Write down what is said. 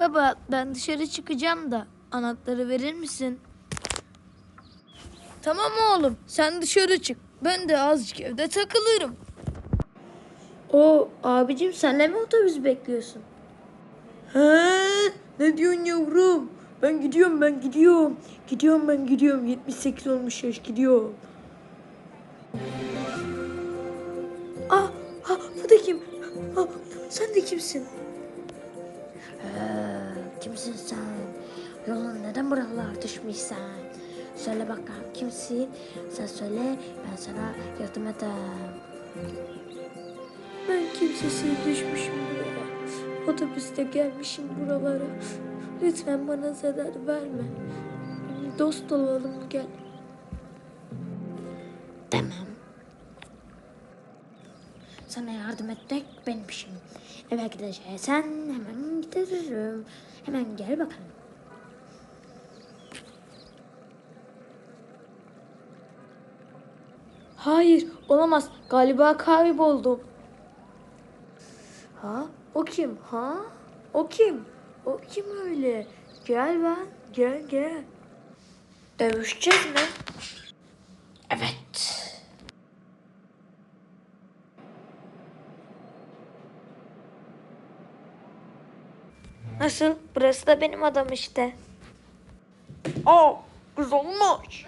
Baba ben dışarı çıkacağım da anahtarı verir misin? Tamam oğlum sen dışarı çık. Ben de azıcık evde takılırım. O abicim senle mi otobüs bekliyorsun? He, ne diyorsun yavrum? Ben gidiyorum ben gidiyorum. Gidiyorum ben gidiyorum. 78 olmuş yaş gidiyorum. Ah, ah bu da kim? Ah, sen de kimsin? Ee, kimsin sen? Yolun neden buralar düşmüşsen? Söyle bakalım kimsin? Sen söyle ben sana yardım ederim. Ben kimsesiz düşmüşüm buraya. Otobüste gelmişim buralara. Lütfen bana zarar verme. Dost olalım gel. Tamam. Sana yardım etmek benim işim. Eve gideceksen hemen giderim. Hemen gel bakalım. Hayır olamaz. Galiba kayboldum. Ha? O kim? Ha? O kim? O kim öyle? Gel ben. Gel gel. Dövüşeceğiz mi? Evet. Nasıl? Burası da benim adam işte. Aa, kız olmuş.